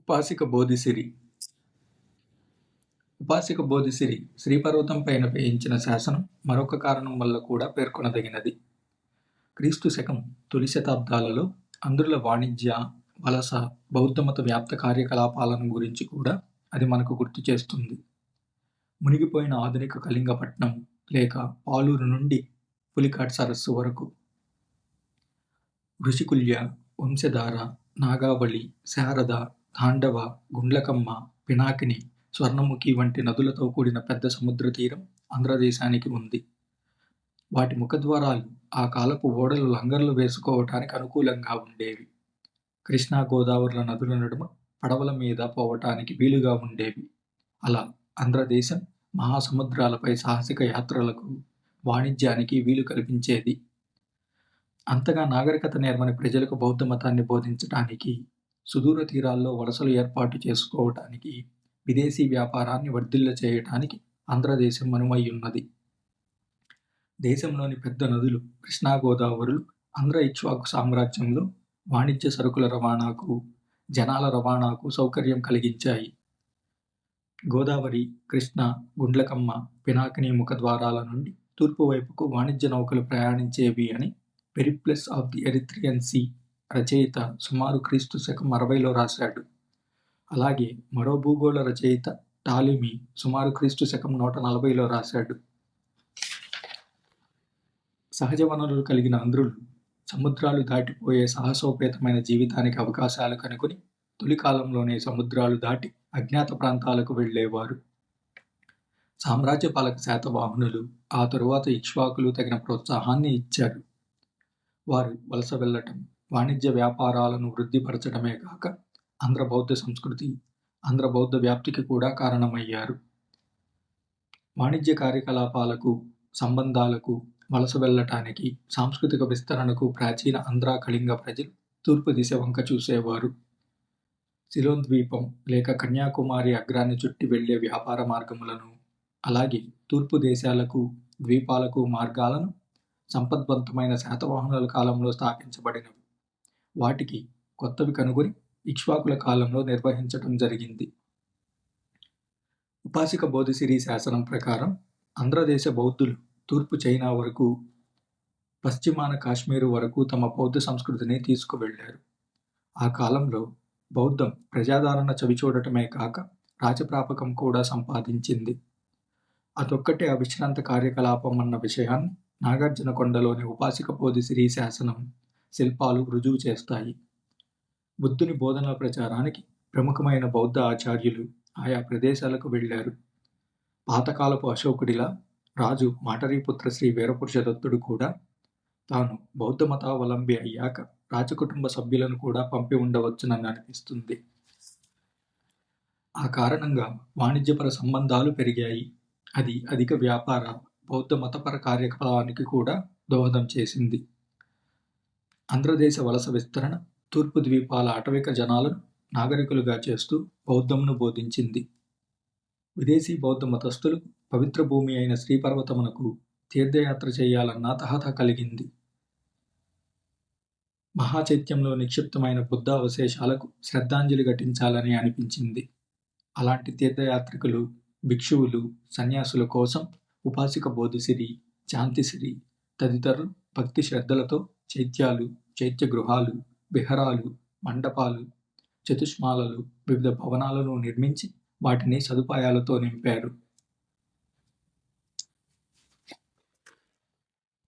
ఉపాసిక బోధిసిరి. ఉపాసిక బోధిసిరి శ్రీపర్వతం పైన వేయించిన శాసనం మరొక కారణం వల్ల కూడా పేర్కొనదగినది. క్రీస్తు శకం తొలి శతాబ్దాలలో అందుల వాణిజ్య వలస బౌద్ధమత వ్యాప్త కార్యకలాపాలను గురించి కూడా అది మనకు గుర్తు చేస్తుంది. మునిగిపోయిన ఆధునిక కళింగపట్నం లేక పాలూరు నుండి పులికాట్ సరస్సు వరకు. ఋషికుల్య వంశధార నాగావళి శారద తాండవ గుండ్లకమ్మ పినాకిని స్వర్ణముఖి వంటి నదులతో కూడిన పెద్ద సముద్ర తీరం ఆంధ్రదేశానికి ఉంది. వాటి ముఖద్వారాలు ఆ కాలపు ఓడలు లంగర్లు వేసుకోవటానికి అనుకూలంగా ఉండేవి. కృష్ణా గోదావరుల నదుల నడుమ పడవల మీద పోవటానికి వీలుగా ఉండేవి. అలా ఆంధ్రదేశం మహాసముద్రాలపై సాహసిక యాత్రలకు వాణిజ్యానికి వీలు కల్పించేది. అంతగా నాగరికత నేర్మని ప్రజలకు బౌద్ధ మతాన్ని బోధించడానికి సుదూర తీరాల్లో వలసలు ఏర్పాటు చేసుకోవటానికి విదేశీ వ్యాపారాన్ని వర్ధిల్ల చేయటానికి ఆంధ్రదేశం అనుమై ఉన్నది దేశంలోని పెద్ద నదులు కృష్ణా గోదావరులు ఆంధ్ర ఇక్ష్వాకు సామ్రాజ్యంలో వాణిజ్య సరుకుల రవాణాకు జనాల రవాణాకు సౌకర్యం కలిగించాయి. గోదావరి కృష్ణ గుండ్లకమ్మ పినాకిని ముఖద్వారాల నుండి తూర్పు వైపుకు వాణిజ్య నౌకలు ప్రయాణించేవి అని Periplus of the Erythraean Sea రచయిత సుమారు క్రీస్తు శకం అరవైలో రాశాడు. అలాగే మరో భూగోళ రచయిత టాలిమి సుమారు క్రీస్తు శకం నూట నలభైలో రాశాడు. సహజ వనరులు కలిగిన అంధ్రులు సముద్రాలు దాటిపోయే సాహసోపేతమైన జీవితానికి అవకాశాలు కనుగొని తొలి కాలంలోనే సముద్రాలు దాటి అజ్ఞాత ప్రాంతాలకు వెళ్ళేవారు. సామ్రాజ్య పాలక శాతవాహనులు ఆ తరువాత ఇక్ష్వాకులు తగిన ప్రోత్సాహాన్ని ఇచ్చారు. వారు వలస వెళ్ళటం వాణిజ్య వ్యాపారాలను వృద్ధిపరచడమే కాక ఆంధ్ర బౌద్ధ సంస్కృతి ఆంధ్ర బౌద్ధ వ్యాప్తికి కూడా కారణమయ్యారు. వాణిజ్య కార్యకలాపాలకు సంబంధాలకు వలస వెళ్ళటానికి సాంస్కృతిక విస్తరణకు ప్రాచీన ఆంధ్ర కళింగ ప్రజలు తూర్పు దిశ వంక చూసేవారు. సిలోన్ ద్వీపం లేక కన్యాకుమారి అగ్రాన్ని చుట్టి వెళ్ళే వ్యాపార మార్గములను అలాగే తూర్పు దేశాలకు ద్వీపాలకు మార్గాలను సంపద్వంతమైన శాతవాహనుల కాలంలో స్థాపించబడినవి. వాటికి కొత్తవి కనుగొని ఇక్ష్వాకుల కాలంలో నిర్వహించటం జరిగింది. ఉపాసిక బోధిసిరి శాసనం ప్రకారం ఆంధ్రదేశ బౌద్ధులు తూర్పు చైనా వరకు పశ్చిమాన కాశ్మీరు వరకు తమ బౌద్ధ సంస్కృతిని తీసుకువెళ్ళారు ఆ కాలంలో బౌద్ధం ప్రజాదరణ చవిచూడటమే కాక రాజప్రాపకం కూడా సంపాదించింది. అదొక్కటే అవిశ్రాంత కార్యకలాపం అన్న విషయాన్ని నాగార్జునకొండలోని ఉపాసిక బోధిసిరి శాసనం శిల్పాలు రుజువు చేస్తాయి. బుద్ధుని బోధనల ప్రచారానికి ప్రముఖమైన బౌద్ధ ఆచార్యులు ఆయా ప్రదేశాలకు వెళ్ళారు. పాతకాలపు అశోకుడిలా రాజు మాటరీపుత్ర శ్రీ వీరపురుషదత్తుడు కూడా తాను బౌద్ధ మతావలంబి అయ్యాక రాజకుటుంబ సభ్యులను కూడా పంపి ఉండవచ్చునని అనిపిస్తుంది. ఆ కారణంగా వాణిజ్యపర సంబంధాలు పెరిగాయి. అది అధిక వ్యాపార బౌద్ధ మతపర కార్యకలాపానికి కూడా దోహదం చేసింది. ఆంధ్రదేశ వలస విస్తరణ తూర్పు ద్వీపాల అటవిక జనాలను నాగరికులుగా చేస్తూ బౌద్ధమును బోధించింది. విదేశీ బౌద్ధ మతస్థులు పవిత్ర భూమి అయిన శ్రీపర్వతమునకు తీర్థయాత్ర చేయాలన్న తహత కలిగింది. మహాచైత్యంలో నిక్షిప్తమైన బుద్ధ అవశేషాలకు శ్రద్ధాంజలి ఘటించాలని అనిపించింది. అలాంటి తీర్థయాత్రికులు భిక్షువులు సన్యాసుల కోసం ఉపాసిక బోధిసిరి శాంతిసిరి తదితరులు భక్తి శ్రద్ధలతో చైత్యాలు చైత్య గృహాలు విహరాలు మండపాలు చతుష్మాలలు వివిధ భవనాలను నిర్మించి వాటిని సదుపాయాలతో నింపారు.